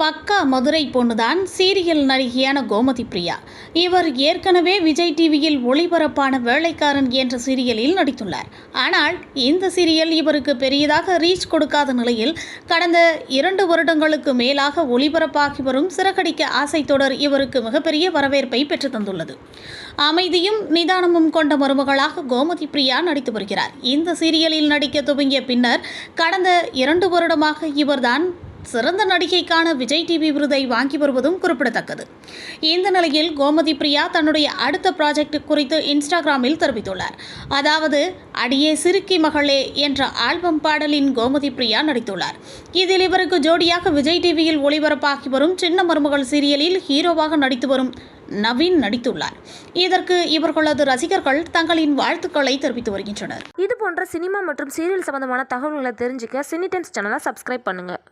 பக்கா மதுரை பொண்ணுதான் சீரியல் நடிகையான கோமதி பிரியா. இவர் ஏற்கனவே விஜய் டிவியில் ஒளிபரப்பான வேலைக்காரன் என்ற சீரியலில் நடித்துள்ளார். ஆனால் இந்த சீரியல் இவருக்கு பெரியதாக ரீச் கொடுக்காத நிலையில் கடந்த இரண்டு வருடங்களுக்கு மேலாக ஒளிபரப்பாகி வரும் சிறகடிக்க ஆசை தொடர் இவருக்கு மிகப்பெரிய வரவேற்பை பெற்று தந்துள்ளது. அமைதியும் நிதானமும் கொண்ட மருமகளாக கோமதி பிரியா நடித்து வருகிறார். இந்த சீரியலில் நடிக்க துவங்கிய பின்னர் கடந்த இரண்டு வருடமாக இவர்தான் சிறந்த நடிகைக்கான விஜய் டிவி விருதை வாங்கி வருவதும் குறிப்பிடத்தக்கது. இந்த நிலையில் கோமதி பிரியா தன்னுடைய அடுத்த ப்ராஜெக்ட் குறித்து இன்ஸ்டாகிராமில் தெரிவித்துள்ளார். அதாவது அடியே சிறுக்கி மகளே என்ற ஆல்பம் பாடலின் கோமதி பிரியா நடித்துள்ளார். இதில் இவருக்கு ஜோடியாக விஜய் டிவியில் ஒளிபரப்பாகி வரும் சின்ன மருமகள் சீரியலில் ஹீரோவாக நடித்து வரும் நவீன் நடித்துள்ளார். இதற்கு இவர்களது ரசிகர்கள் தங்களின் வாழ்த்துக்களை தெரிவித்து வருகின்றனர். இது போன்ற சினிமா மற்றும் சீரியல் சம்பந்தமான தகவல்களை தெரிஞ்சுக்க சினிடென்ஸ் சேனலை சப்ஸ்கிரைப் பண்ணுங்கள்